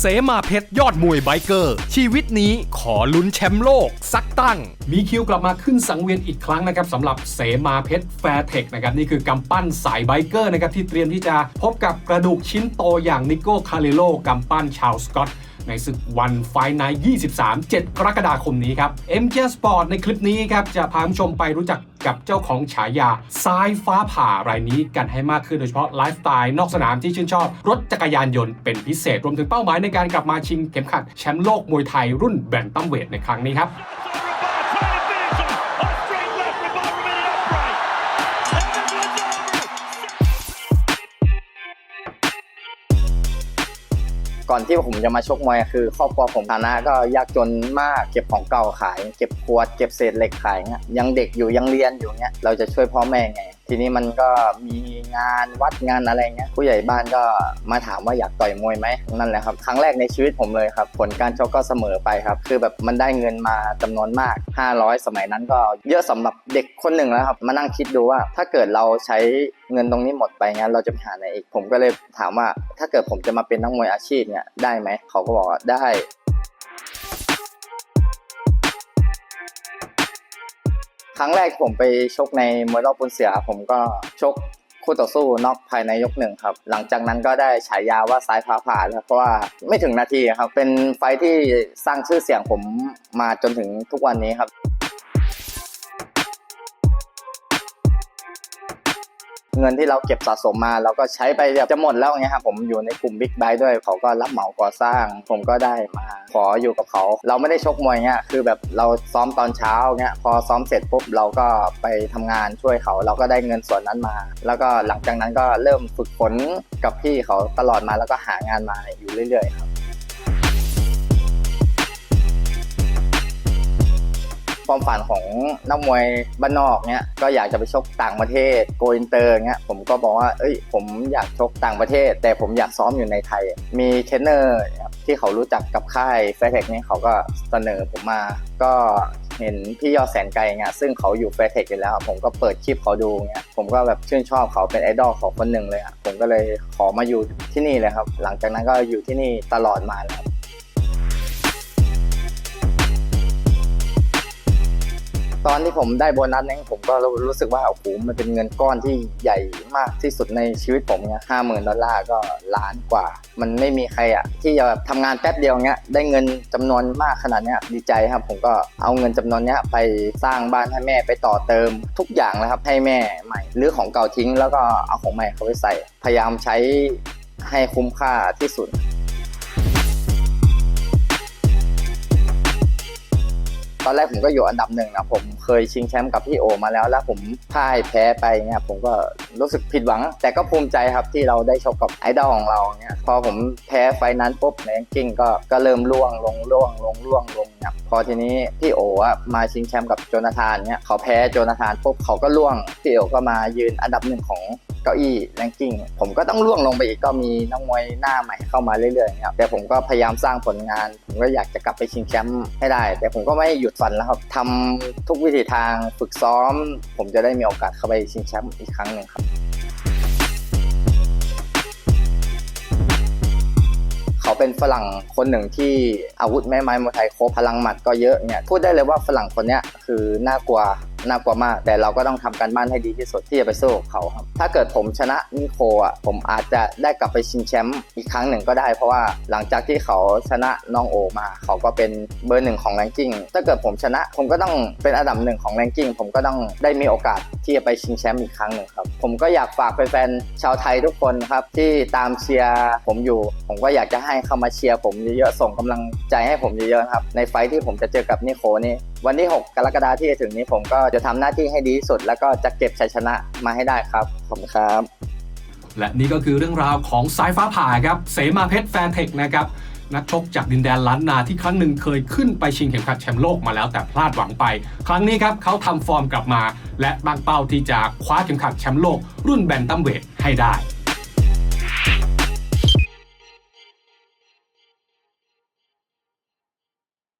เสมาเพชรยอดมวยไบเกอร์ ชีวิตนี้ขอลุ้นแชมป์โลก สักตั้ง มีคิวกลับมาขึ้นสังเวียนอีกครั้งนะครับสำหรับเสมาเพชรแฟร์เทคนะครับนี่คือกำปั้นสายไบเกอร์นะครับที่เตรียมที่จะพบกับกระดูกชิ้นโตอย่างนิโก้คาเรโลกำปั้นชาวสกอต ในศึกวันไฟไน23 7 กรกฎาคมนี้ครับ MJ Sport ในคลิปนี้ครับ จะพาผู้ชมไปรู้จักกับเจ้าของฉายาสายฟ้าผ่ารายนี้กันให้มากขึ้นโดยเฉพาะไลฟ์สไตล์นอกสนามที่ชื่นชอบ รถจักรยานยนต์เป็นพิเศษ รวมถึงเป้าหมายในการกลับมาชิงเข็มขัดแชมป์โลกมวยไทยรุ่นแบนตัมเวทในครั้งนี้ครับ ก่อนที่ผมจะมาชกมวยคือครอบครัวผมฐานะก็ยากจนมากเก็บของเก่าขาย เก็บขวดเก็บเศษเหล็กขายเงี้ยยังเด็กอยู่ยังเรียนอยู่เงี้ยเราจะช่วยพ่อแม่ไงทีนี้มันก็มีงานวัดงานอะไรเงี้ยผู้ใหญ่บ้านก็มาถามว่าอยากต่อยมวยไหมนั่นแหละครับครั้งแรกในชีวิตผมเลยครับ ผลการชกก็เสมอไปครับ คือแบบมันได้เงินมาจำนวนมาก 500 สมัยนั้นก็เยอะสำหรับเด็กคนหนึ่งแล้วครับ มานั่งคิดดูว่าถ้าเกิดเราใช้เงินตรงนี้หมดไปงั้นเราจะไปหาไหนอีกผมก็เลยถามว่า ถ้าเกิดผมจะมาเป็นนักมวยอาชีพเนี่ยได้ไหมเขาก็บอกว่าได้ ครั้งแรกผมไปชกในมวยรอบปุนเสือผมก็ชกคู่ต่อสู้น็อกภายในยกหนึ่งครับ หลังจากนั้นก็ได้ฉายาว่าซ้ายผ้าผ่าแล้วเพราะว่าไม่ถึงนาทีครับ เป็นไฟที่สร้างชื่อเสียงผมมาจนถึงทุกวันนี้ครับ เงินที่เราเก็บสะสมมาเราก็ใช้ไปแบบจะหมดแล้วเงี้ยครับผมอยู่ในกลุ่มบิ๊กไบค์ด้วย เขาก็รับเหมาก่อสร้าง ผมก็ได้มาขออยู่กับเขา เราไม่ได้ชกมวยเงี้ยคือแบบเราซ้อมตอนเช้าเงี้ยพอซ้อมเสร็จปุ๊บเราก็ไปทำงานช่วยเขา เราก็ได้เงินส่วนนั้นมา แล้วก็หลังจากนั้นก็เริ่มฝึกฝนกับพี่เขาตลอดมาแล้วก็หางานมาอยู่เรื่อยๆครับ ความฝันของนักมวยบ้านนอกเนี่ยก็อยากจะไปชกต่างประเทศโกอินเตอร์เงี้ยผมก็บอกว่าเอ้ย ผมอยากชกต่างประเทศ แต่ผมอยากซ้อมอยู่ในไทย มีเทรนเนอร์ที่เขารู้จักกับค่ายแฟร์เทคเนี่ยเขาก็เสนอผมมาก็เห็นพี่ยอดแสนไกลเงี้ยซึ่งเขาอยู่แฟร์เทคอยู่แล้ว ผมก็เปิดคลิปเขาดูเงี้ยผมก็แบบชื่นชอบเขาเป็นไอดอลของคนหนึ่งเลยอะผมก็เลยขอมาอยู่ที่นี่เลยครับ หลังจากนั้นก็อยู่ที่นี่ตลอดมาเลยครับ ตอนที่ผมได้โบนัสเนี่ยผมก็รู้สึกว่าโอ้โหมันเป็นเงินก้อนที่ใหญ่มากที่สุดในชีวิตผมเนี่ยห้าหมื่นดอลลาร์ก็ล้านกว่า มันไม่มีใครอะที่จะแบบทำงานแป๊บเดียวเนี้ยได้เงินจำนวนมากขนาดเนี้ยดีใจครับ ผมก็เอาเงินจำนวนเนี้ยไปสร้างบ้านให้แม่ไปต่อเติมทุกอย่างเลยครับให้แม่ใหม่หรือของเก่าทิ้ง แล้วก็เอาของใหม่เข้าไปใส่ พยายามใช้ให้คุ้มค่าที่สุด ตอนแรกผมก็อยู่อันดับหนึ่งนะผมเคยชิงแชมป์กับพี่โอมาแล้ว แล้วผมพ่ายแพ้ไปเนี่ยผมก็รู้สึกผิดหวัง แต่ก็ภูมิใจครับที่เราได้ชกกับไอดอลของเราเนี่ยพอผมแพ้ไฟนั้นปุ๊บแรงกิ้งก็ก็เริ่มล่วงลงล่วงลงล่วงลงเนี่ยพอทีนี้พี่โออะมาชิงแชมป์กับโจนาธานเนี่ยเขาแพ้โจนาธานปุ๊บเขาก็ล่วงพี่โอก็มายืนอันดับหนึ่งของ เก้าอี้แรงกิ้งผมก็ต้องล่วงลงไปอีกก็มีนักมวยหน้าใหม่เข้ามาเรื่อยๆครับแต่ผมก็พยายามสร้างผลงาน ผมก็อยากจะกลับไปชิงแชมป์ให้ได้ แต่ผมก็ไม่หยุดฝันแล้วครับทำทุกวิถีทางฝึกซ้อม ผมจะได้มีโอกาสเข้าไปชิงแชมป์อีกครั้งหนึ่งครับเขาเป็นฝรั่งคนหนึ่งที่อาวุธแม่ไม้มวยไทยครบพลังหมัดก็เยอะเนี่ยพูดได้เลยว่าฝรั่งคนนี้คือน่ากลัว น่ากลัวมาก แต่เราก็ต้องทำการบ้านให้ดีที่สุดที่จะไปสู้กับเขาครับ ถ้าเกิดผมชนะนิโคอะผมอาจจะได้กลับไปชิงแชมป์อีกครั้งหนึ่งก็ได้ เพราะว่าหลังจากที่เขาชนะน้องโอมา เขาก็เป็นเบอร์หนึ่งของแรงกิ้งถ้าเกิดผมชนะผมก็ต้องเป็นอันดับหนึ่งของแรงกิ้งผมก็ต้องได้มีโอกาส ที่จะไปชิงแชมป์อีกครั้งหนึ่งครับ ผมก็อยากฝากแฟนๆชาวไทยทุกคนครับ ที่ตามเชียร์ผมอยู่ ผมก็อยากจะให้เข้ามาเชียร์ผมเยอะๆส่งกำลังใจให้ผมเยอะๆครับในไฟที่ผมจะเจอกับนิโคนี่วันที่ 6 กรกฎาคมที่จะถึงนี้ผมก็จะทำหน้าที่ให้ดีที่สุด แล้วก็จะเก็บชัยชนะมาให้ได้ครับขอบคุณครับ และนี่ก็คือเรื่องราวของสายฟ้าผ่าครับเสมาเพชรแฟนเทคนะครับ นักชกจากดินแดนล้านนาที่ครั้งหนึ่งเคยขึ้นไปชิงเข็มขัดแชมป์โลกมาแล้วแต่พลาดหวังไป ครั้งนี้ครับเขาทำฟอร์มกลับมา และตั้งเป้าที่จะคว้าเข็มขัดแชมป์โลกรุ่นแบนตัมเวทให้ได้